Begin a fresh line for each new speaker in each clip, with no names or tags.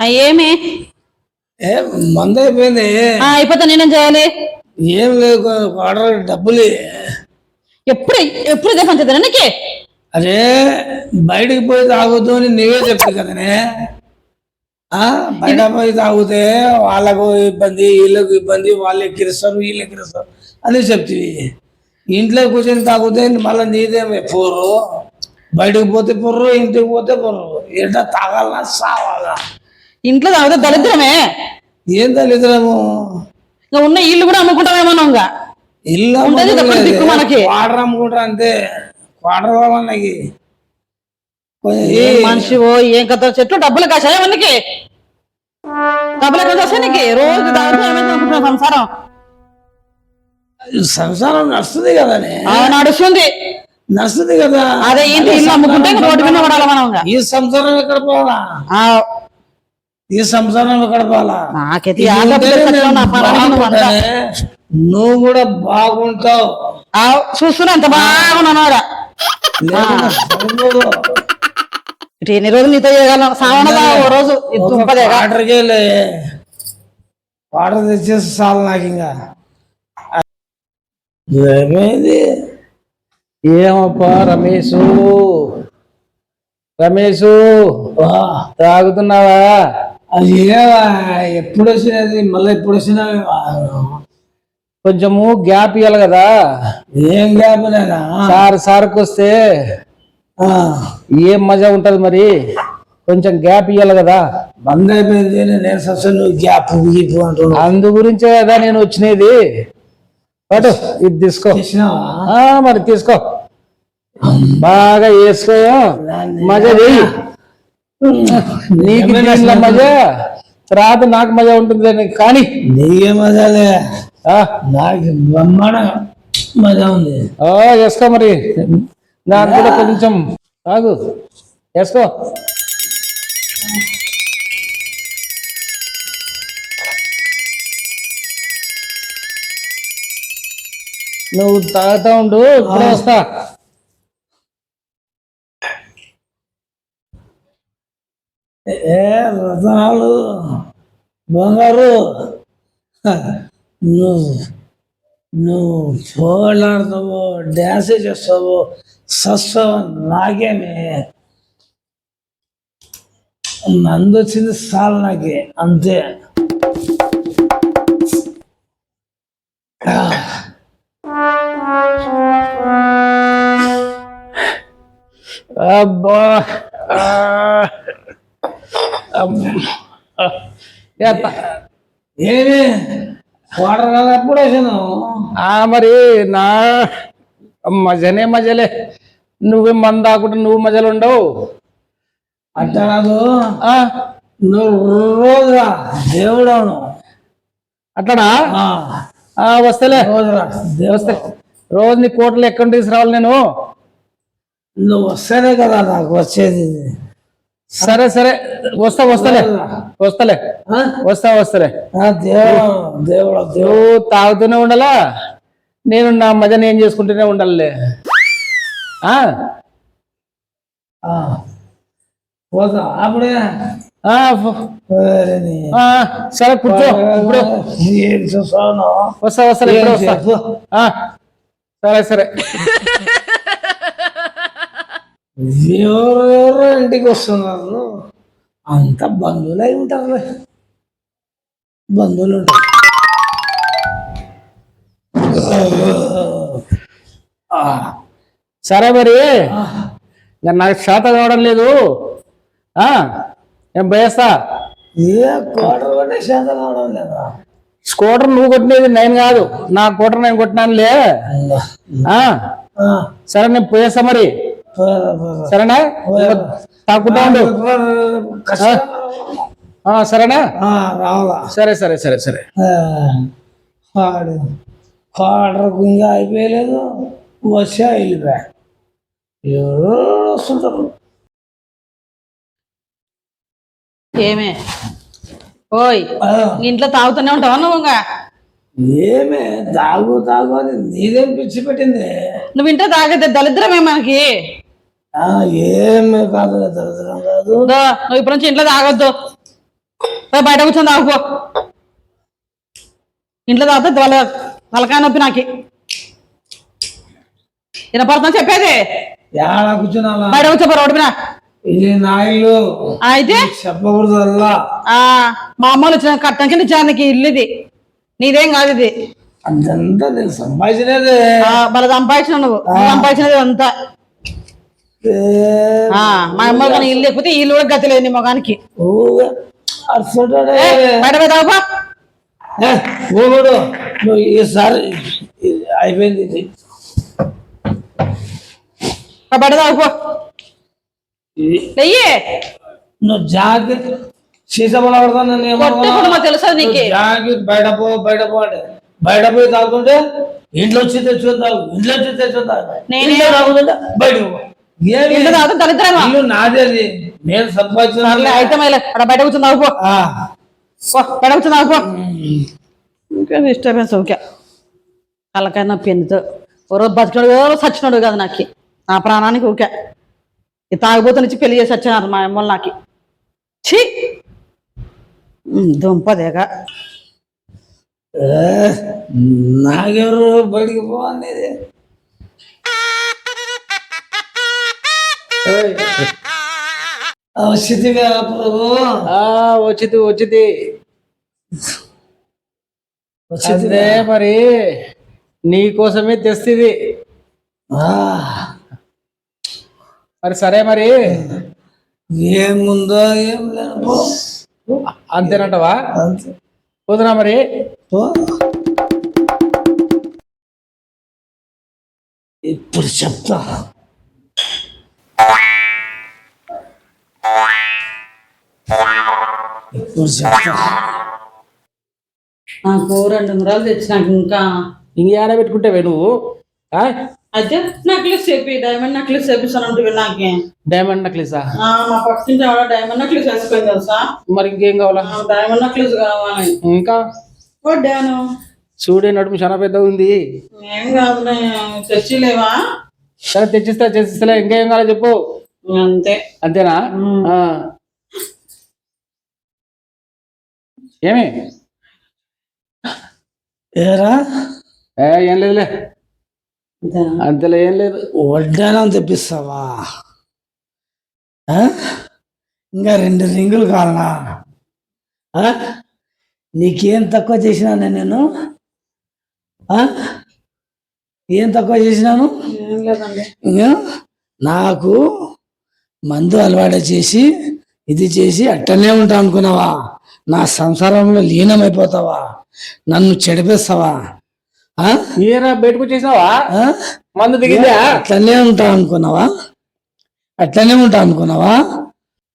ఏమి?
ఏ మంద అయిపోయింది.
అయిపోతే నేనేం చేయాలి?
ఏం లేదు ఆర్డర్ డబ్బులు.
ఎప్పుడు ఎప్పుడు పని చేద్దాం నీకు?
అరే బయటికి పోయి తాగొద్దు అని నీవే చెప్పి కదనే ఆ బయట పోయి తాగితే వాళ్ళకు ఇబ్బంది వీళ్ళకు ఇబ్బంది వాళ్ళు ఎక్కిరిస్తారు వీళ్ళు ఎక్కిరిస్తారు అని చెప్తివి. ఇంట్లో కూర్చొని తాగితే మళ్ళీ నీదేమే పొర్రు బయటకు పోతే పొర్రు ఇంటికి పోతే పొర్రు ఎంట తాగాలనా సావాలా?
ఇంట్లో తాగితే దరిద్రమే.
ఏం తల్లిదండ్రులము
ఇంకా ఉన్న ఇల్లు కూడా అమ్ముకుంటామేమో ఇంకా.
ఇల్లు
ఉండేది తప్ప దిక్కు మనకి.
వాటర్ అమ్ముకుంటా అంతే. వాటర్ వాళ్ళకి
ఏం మనిషివో ఏం కథ? చెట్లు డబ్బులు కాసాయా మనకి? డబ్బులు ఎక్కడ వస్తాయి నీకు? రోజు అనుకుంటున్నావు సంసారం?
సంసారం నడుస్తుంది కదనే.
ఆ, నడుస్తుంది.
నడుస్తుంది కదా.
అదే ఇంటి ఇల్లు అమ్ముకుంటే రోడ్డు మీద పడాలి మనం
ఈ సంసారం ఎక్కడ పోవాలా? ఈ సంసారం ఎక్కడ పోవాలా
నాకైతే
ఇది
ఆ డబ్బులు
ఉంటేనే
తెచ్చుకో,
నేను
నా పరానికి నువ్వు అంతా.
కూడా బాగుంటావు.
ఆ, చూస్తున్నా
సరిపోదు.
ఇటు ఎన్ని రోజులు నీతో చేయగలను? సావన ఓ రోజు? ఇది
ఒక
దుంపదే
వాటర్కే లే. వాటర్ తెచ్చేసి చాలు నాకు ఇంకా ఏమైంది
ఏమప్పా రమేషు రమేషు
వా,
తాగుతున్నావా?
అది ఎప్పుడు వచ్చినది మళ్ళీ ఎప్పుడు వచ్చినావి
కొంచెము గ్యాప్ ఇవ్వాలి కదా.
ఏం లేపలేనా
సార్ సార్కి వస్తే ఏం మజా ఉంటది మరి? కొంచెం గ్యాప్ ఇవ్వాలి కదా.
బంద్ అయిపోయింది నేను నువ్వు గ్యాప్ గీపు
అందు గురించే కదా నేను వచ్చినది. పటు ఇది తీసుకో. మరి తీసుకో. బాగా వేసుకో. మజా చెయ్యి నీకు దీనిలో మజా? తర్వాత నాకు మజా ఉంటుంది కానీ
నీకే మజాలే
ఆ,
నాకు బ్రహ్మాండ మజా ఉంది.
ఆ, వేసుకో మరి. నాకు కూడా కొంచెం తాగు వేసుకో. నువ్వు తాగుతా ఉండు ఇప్పుడే వస్తా.
ఏ రతనాలు బంగారు. నువ్వు నువ్వు పోలాడతావు డ్యాన్స్ చేస్తావు సస్తావు నాకేమే నందు వచ్చింది చాలు నాకే అంతే
అబ్బా.
ఏమి ఎప్పుడు
ఆ మరి నా మజనే మజలే. నువ్వే మంద నువ్వు మజలు ఉండవు.
అట్లా కాదు. నువ్వు రోజురా దేవుడవును.
అట్లనా? వస్తలే.
రోజురా.
వస్తే. రోజు నీ కోట్లు ఎక్కడ తీసుకురావాలి నేను?
నువ్వు వస్తేనే కదా నాకు వచ్చేది.
సరే సరే. వస్తా వస్తలే. వస్తలే.
ఆ?
వస్తా వస్తలే.
ఆ, దేవుడు
నువ్వు తాగుతూనే ఉండాలా? నేను నా మజని ఏం చేసుకుంటూనే ఉండాలి
అప్పుడే
సరే కూర్చో. ఇప్పుడు. వస్తా వస్తా ఇప్పుడు వస్తా. ఆ, సరే సరే.
ఎవరు ఎవరు ఇంటికి వస్తున్నారు? అంత బంధువులు అయి ఉంటారులే బంధువులు ఉంటారు.
సరే మరి. నాకు శాత కావడం లేదు. నేను
ఏ కోటర్ కొట్టే కావడం లేదా?
స్కూటర్ నువ్వు కొట్టినది నేను కాదు. నా స్కూటర్ నేను కొట్టినానులే. సరే నేను పోయేస్తా మరి. సరేనా? తాకుంటా ఉండు. సరేనా?
ఆ, రావాలా?
సరే సరే సరే సరే.
ఆ, వాడు కోటరకు ఇంకా అయిపోయలేదు. వచ్చా వెళ్ళిపోయా. ఎవరో వస్తుంటారు.
ఏమే? ఓయ్ ఇంట్లో తాగుతూనే ఉంటావా నువ్వు ఇంకా?
ఏమే తాగు తాగు అని నీదేం పిచ్చి పెట్టింది?
నువ్వు ఇంట్లో తాగితే దరిద్రమే మనకి
ఆ, ఏమి కాదు దరిద్రం కాదు.
నువ్వు ఇప్పటి నుంచి ఇంట్లో తాగొద్దు. బయట కూర్చొని తాగుపో ఇంట్లో తాగితే వాళ్ళ తలకాయ నొప్పి నాకి. వినపడుతున్నా చెప్పేది.
ఏడ కూర్చున్నాలా
బయట కూర్చోపో రోడ్డు మీద.
ఇది నా ఇల్లు.
అయితే?
చెప్పకూడదు
మా అమ్మలు వచ్చిన కట్టం కింద ఇల్లు ఇది. నీదేం కాదు ఇది.
అదంతా నేను సంపాదించినదే.
సంపాదించిన నువ్వు అంతా ఆ, మా అమ్మ కానీ ఇల్లు లేకపోతే ఇల్లు కూడా గతి లేదు నీ మొగానికి.
ఊగా అరుస్తుంటాడే.
బయట పోయి తాగుపో
ఏ, ఊగుడు నువ్వు ఈసారి ఇది అయిపోయింది ఇది.
పోయి బయట తాగుపో
ఇది
చెయ్యి
నువ్వు జాగ్రత్త. సీసా పొల పడతాను నేను
కొట్టకుండా మాకు తెలుసా నీకు?
బయట పో బయట పో అంటే. బయట పోయి తాగుతుంటే ఇంట్లో వచ్చి తెచ్చుకొని తాగు ఇంట్లో వచ్చి తెచ్చుకొని తాగు.
నేనే-
తాగుతుంటే ఇల్లు నాదే అది. నేను సంపాదించిన
అయితే బయట కూర్చొని తాగుపో
ఆ.
పో, బయట కూర్చొని తాగుపో ఇంకా డిస్టర్బెన్స్ ఓకే తలకాయ నొప్పి ఎందుతో ఓ రోజు బతికాడు ఓ రోజు చచ్చినాడు కదా నాకు. నా ప్రాణానికి ఓకే ఈ తాగుబోతు నుంచి పెళ్ళి చేసి వచ్చినారు మా అమ్మలు నాకు. ఛీ! దుంపదేగా
ఏ, నాకెవరు బయటికి పో అనేది స్థితిగా ప్రభు
ఆ వచ్చింది వచ్చింది అదే మరి నీ కోసమే తెస్తుంది
ఆ,
మరి సరే మరి
ఏముందో ఏం లేదు.
అంతేనంటవా
అంతే.
పోదునా మరి.
ఇప్పుడు చెప్తా ఇప్పుడు చెప్తా
నాకు రెండు నూరాలు తెచ్చినాక ఇంకా
ఇంకేడ పెట్టుకుంటావే నువ్వు ఆ?
అయితే నక్లెస్ చెప్పి డైమండ్ నక్లెస్ చేపిస్తానంటే నాకే?
డైమండ్ నెక్లెసా
ఆ, మా పక్కింటి ఆవిడ డైమండ్ నక్లెస్ వేసుకుంది తెలుసా?
మరి ఇంకేం కావాలా?
ఆ, డైమండ్ నక్లెస్ కావాలి.
ఇంకా?
వడ్డాను
చూడే నడుము చాలా పెద్దగా ఉంది.
ఏం కాదు తెచ్చిలేవా?
సరే తెచ్చిస్తా తెచ్చిస్తా ఇంకేం కావాలో చెప్పు.
అంతే.
అంతేనా. ఏమి?
ఏరా?
ఏ ఏం లేదులే? అంతలే ఏం లేదు.
వడ్డానం తెప్పిస్తావా? ఇంకా రెండు రింగులు కావాలనా? నీకేం తక్కువ చేసినాను నేను? ఏం తక్కువ చేసినాను? నాకు మందు అలవాటు చేసి ఇది చేసి అట్టనే ఉంటా అనుకున్నావా? నా సంసారంలో లీనమైపోతావా? నన్ను చెడిపేస్తావా?
ఏరా బయటకు వచ్చేసావా
ఆ?
మందు దిగిందా?
అట్లనే ఉంటా అనుకున్నావా? అట్లనే ఉంటా అనుకున్నావా?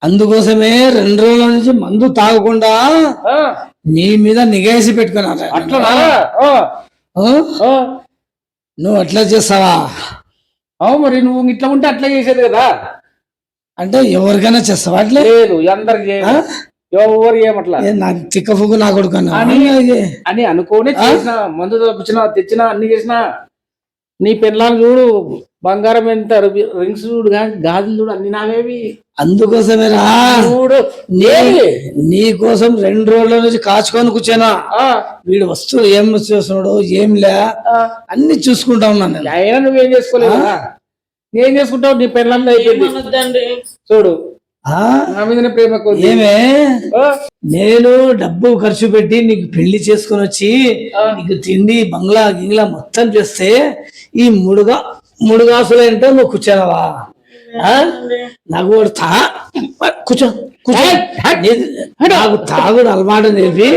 అందుకోసమే రెండు రోజుల నుంచి మందు తాగకుండా నీ మీద నిగేసి పెట్టుకున్నా
ఆ.
నువ్వు అట్లా చేస్తావా?
అవు మరి నువ్వు ఇట్లా ఉంటే అట్లా చేసేది కదా.
అంటే ఎవరికైనా చేస్తావా అట్లే?
లేదు అందరికి. ఎవరు ఏమట్లా?
ఫుగ్గు నా కొడుకు?
అని- అని అనుకోని చేసిన మందు తప్పించిన తెచ్చిన అన్ని చేసిన నీ పెళ్ళాలు చూడు బంగారం ఎంత రింగ్స్ చూడు గాజులు చూడు అన్ని నావేవి.
అందుకోసమేరా
చూడు
నీ కోసం రెండు రోజుల నుంచి కాచుకొని కూర్చోనా?
ఆ,
వీడు వస్తువు ఏం చేస్తున్నాడు ఏం లే. అన్ని చూసుకుంటా ఉన్నాను నేను
అయినా నువ్వేం చేసుకోలేవు ఏం చేసుకుంటావు? నీ అయిపోయింది.
అనొద్దండి
చూడు
ఏమే? నేను డబ్బు ఖర్చు పెట్టి నీకు పెళ్ళి చేసుకొని వచ్చి నీకు తిండి బంగ్లా గింగ్లా మొత్తం చేస్తే ఈ ముడుగా ముడుగాసులు ఏంటో నువ్వు కూర్చోనవా? నాకు తా. కూర్చో కూర్చో. నాకు తాగుడు అలవాటు నేర్పి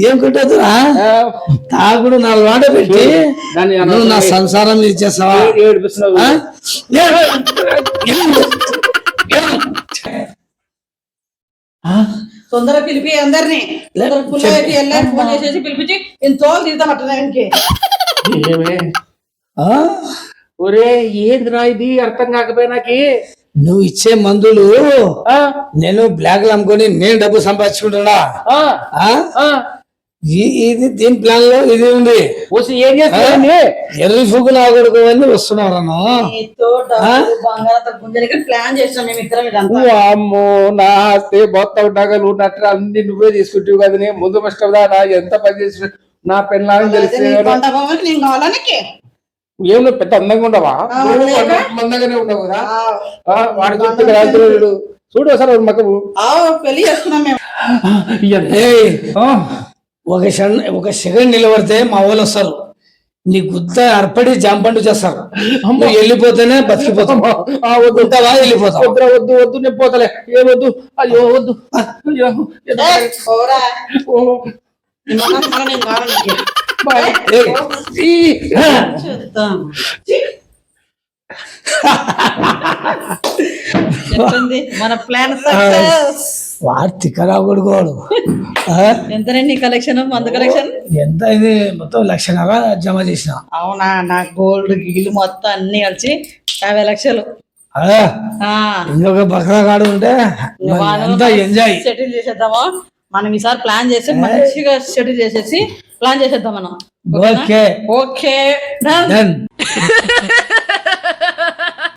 ఏ,
కొట్టదురా తాగుడు నా అలవాటు పెట్టి నువ్వు నా సంసారం ఇచ్చేస్తావా?
తొందరగా పిలిపి అందరినీ. ఫోన్ చేసేసి పిలిపించి ఎంతో తీర్థం పట్టడానికి
ఏమే?
ఆ?
ఒరే ఏందిరా ఇది? అర్థం కాకపోయి నాకి?
నువ్వు ఇచ్చే మందులు
ఆ,
నేను బ్లాక్ అమ్ముకొని నేను డబ్బు సంపాదించుకుంటున్నా.
ఆ,
ఆ?
ఆ,
ఈ- ఇది దీని ప్లాన్లో ఇది ఉంది.
ఏం
ఎర్రి ఫుగ్గు నా కొడుకు అని
ఇదంతా.
అమ్మో నా ఆస్తి మొత్తం నగలు నట్టు అన్ని నువ్వే తీసుకుంటావు కదా ముందు నా ఎంత పని చేసి నా పెళ్ళాలని తెలిసి ఏం పెద్ద అందంగా ఉండవా? మందంగానే ఉండవు? కదా? వాడి చెప్తే రాజుడు చూడు.
పెళ్ళి మేము.
ఏయ్, ఒక సెకండ్ ఒక సెకండ్ నిలబడితే మా వాళ్ళు వస్తారు. నీ గుద్ద అర్పడి జాంపండు చేస్తారు. నువ్వు వెళ్ళిపోతేనే బతికిపోతావు.
ఆ, వద్దు.
ఉంటావా?
వద్దు వద్దు నేను పోతలే. ఏ వద్దు. అయ్యో వద్దు. ఓ,
మన ప్లాన్
తిక్కరా కొడుకోడు?
ఎంతనండి కలెక్షన్ మందు కలెక్షన్
ఎంత ఇది మొత్తం లక్షణాల జమ చేసిన.
అవునా? నా గోల్డ్ గిల్లు మొత్తం అన్ని కలిసి యాభై లక్షలు.
ఇంకొక బక్రా కాడు ఉంటే ఎంజాయ్.
సెటిల్ చేసేద్దామా? మనం ఈసారి ప్లాన్ చేసి మంచిగా సెటిల్ చేసేసి ప్లాన్ చేసేద్దాం మనం
ఓకే.
ఓకే.